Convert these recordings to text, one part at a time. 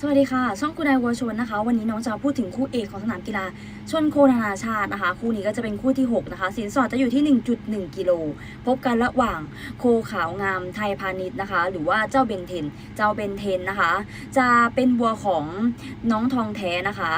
สวัสดีค่ะ ช่องคุณนายวัวชนนะคะ วันนี้น้องจะพูดถึงคู่เอกของสนามกีฬา ชนโคนานาชาตินะคะ คู่นี้ก็จะเป็นคู่ที่ 6 นะคะ สินสอดจะอยู่ที่ 1.1 กิโล พบกันระหว่างโคขาวงามไทยพาณิชย์นะคะ หรือว่าเจ้าเบนเทน เจ้าเบนเทนนะคะ จะเป็นวัวของน้องทองแท้นะคะ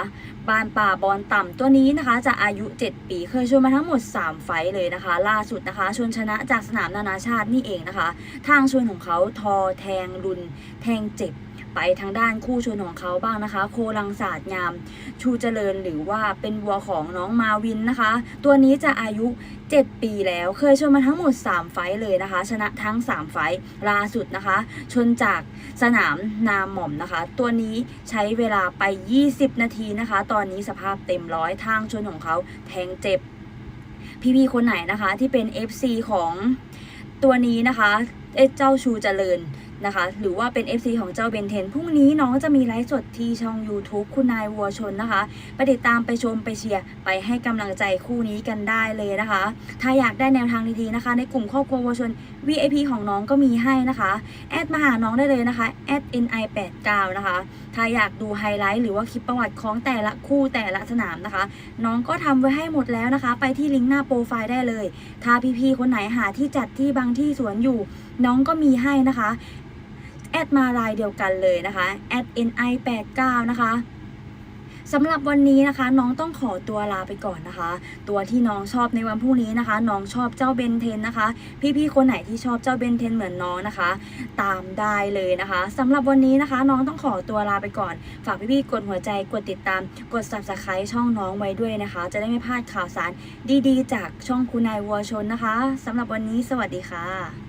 บานป่าบอลต่ำตัวนี้นะคะ จะอายุ 7 ปีเคยชนมาทั้งหมด 3 ไฟเลยนะคะ ล่าสุดนะคะ ชนชนะจากสนามนานาชาตินี่เองนะคะ ทางชนของเขาทอแทงรุน แทงเจ็บ ไปทางด้านคู่ชนของเขาบ้างนะคะ โคลังศาสตร์งาม ชูเจริญหรือว่าเป็นวัวของน้องมาวินนะคะ ตัวนี้จะอายุ 7 ปีแล้ว เคยชนมาทั้งหมด 3 ไฟเลยนะคะ ชนะทั้ง 3 ไฟล่าสุดนะคะ ชนจากสนามนาหม่อมนะคะ ตัวนี้ใช้เวลาไป 20 นาทีนะคะ ตอนนี้สภาพเต็มร้อยทางชนของเขาแทงเจ็บพี่ๆคนไหนนะคะที่เป็น FC ของตัวนี้นะคะเอ๊ะเจ้าชูเจริญ นะคะ หรือว่าเป็น FC ของเจ้าเบนเทนพรุ่งนี้น้องจะมีไลฟ์สดที่ช่อง YouTube คุณนายวัวชนนะคะ ไปติดตามไปชมไปเชียร์ ไปให้กำลังใจคู่นี้กันได้เลยนะคะ ถ้าอยากได้แนวทางดีๆนะคะ ในกลุ่มครอบครัววัวชน VIP ของน้องก็มีให้นะคะแอดมาหาน้องได้เลยนะคะ @ni89 นะคะถ้าอยากดูไฮไลท์หรือว่าคลิปประวัติของแต่ละคู่แต่ละสนามนะคะ น้องก็ทำไว้ให้หมดแล้วนะคะ ไปที่ลิงก์หน้าโปรไฟล์ได้เลย ถ้าพี่ๆคนไหนหาที่จัดที่บางที่สวนอยู่ น้องก็มีให้นะคะ ดมาลายเดียวกันเลยนะคะ @ni89 นะคะสำหรับวันนี้นะคะ น้องต้องขอตัวลาไปก่อนนะคะ ตัวที่น้องชอบในวันพรุ่งนี้นะคะ น้องชอบเจ้าเบนเทนนะคะ พี่ๆคนไหนที่ชอบเจ้าเบนเทนเหมือนน้องนะคะ ตามได้เลยนะคะสำหรับวันนี้นะคะ น้องต้องขอตัวลาไปก่อน ฝากพี่ๆกดหัวใจกดติดตาม กด subscribe ช่องน้องไว้ด้วยนะคะ จะได้ไม่พลาดข่าวสารดีๆ จากช่องคุณนายวัวชนนะคะสำหรับวันนี้สวัสดีค่ะ